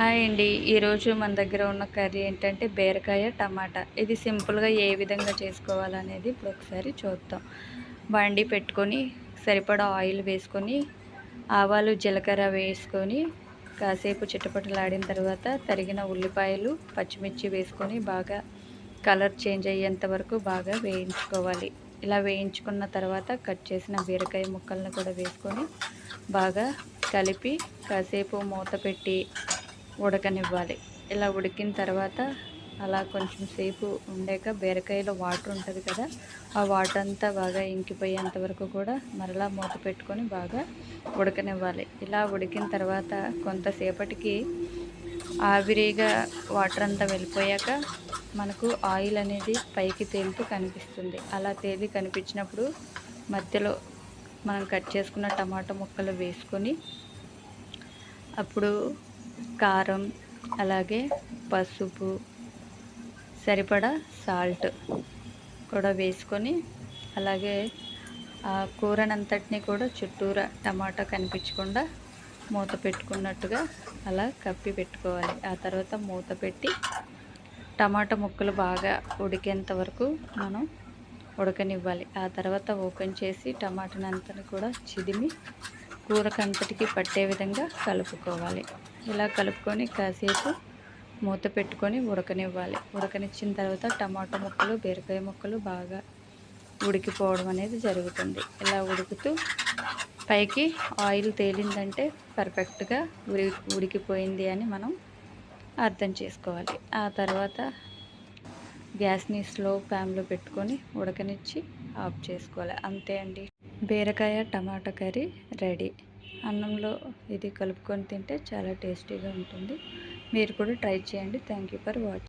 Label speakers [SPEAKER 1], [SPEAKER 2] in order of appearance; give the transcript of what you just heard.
[SPEAKER 1] Hi అండి. ఈరోజు మన దగ్గర ఉన్న కర్రీ ఏంటంటే బీరకాయ టమాటా. ఇది సింపుల్గా ఏ విధంగా చేసుకోవాలనేది ఇప్పుడు ఒకసారి చూద్దాం. బండి పెట్టుకొని సరిపడా ఆయిల్ వేసుకొని ఆవాలు జీలకర్ర వేసుకొని కాసేపు చిట్టపట్టలాడిన తర్వాత తరిగిన ఉల్లిపాయలు పచ్చిమిర్చి వేసుకొని బాగా కలర్ చేంజ్ అయ్యేంత వరకు బాగా వేయించుకోవాలి. ఇలా వేయించుకున్న తర్వాత కట్ చేసిన బీరకాయ ముక్కలను కూడా వేసుకొని బాగా కలిపి కాసేపు మూత పెట్టి ఉడకనివ్వాలి. ఇలా ఉడికిన తర్వాత అలా కొంచెం సేపు ఉండాక బీరకాయలో వాటర్ ఉంటుంది కదా ఆ వాటర్ అంతా బాగా ఇంకిపోయేంత వరకు కూడా మరలా మూత పెట్టుకొని బాగా ఉడకనివ్వాలి. ఇలా ఉడికిన తర్వాత కొంతసేపటికి ఆవిరిగా వాటర్ అంతా వెళ్ళిపోయాక మనకు ఆయిల్ అనేది పైకి తేలుతూ కనిపిస్తుంది. అలా తేలి కనిపించినప్పుడు మధ్యలో మనం కట్ చేసుకున్న టమాటా ముక్కలు వేసుకొని అప్పుడు కారం అలాగే పసుపు సరిపడా సాల్ట్ కూడా వేసుకొని అలాగే ఆ కూరనంతటిని కూడా చుట్టూరా టమాటా కనిపించకుండా మూత పెట్టుకున్నట్టుగా అలా కప్పి పెట్టుకోవాలి. ఆ తర్వాత మూత పెట్టి టమాటా ముక్కలు బాగా ఉడికేంత వరకు మనం ఉడకనివ్వాలి. ఆ తర్వాత ఓపెన్ చేసి టమాటానంతని కూడా చిదిమి కూరకంతటికి పట్టే విధంగా కలుపుకోవాలి. ఇలా కలుపుకొని కాసేపు మూత పెట్టుకొని ఉడకనివ్వాలి. ఉడకనిచ్చిన తర్వాత టమాటా ముక్కలు బీరకాయ ముక్కలు బాగా ఉడికిపోవడం అనేది జరుగుతుంది. ఇలా ఉడుకుతూ పైకి ఆయిల్ తేలిందంటే పర్ఫెక్ట్గా ఉడి ఉడికిపోయింది అని మనం అర్థం చేసుకోవాలి. ఆ తర్వాత గ్యాస్ని స్లో ఫ్యామ్లో పెట్టుకొని ఉడకనిచ్చి ఆఫ్ చేసుకోవాలి. అంతే అండి. బీరకాయ టమాటా కర్రీ రెడీ. అన్నంలో ఇది కలుపుకొని తింటే చాలా టేస్టీగా ఉంటుంది. మీరు కూడా ట్రై చేయండి. Thank you for watching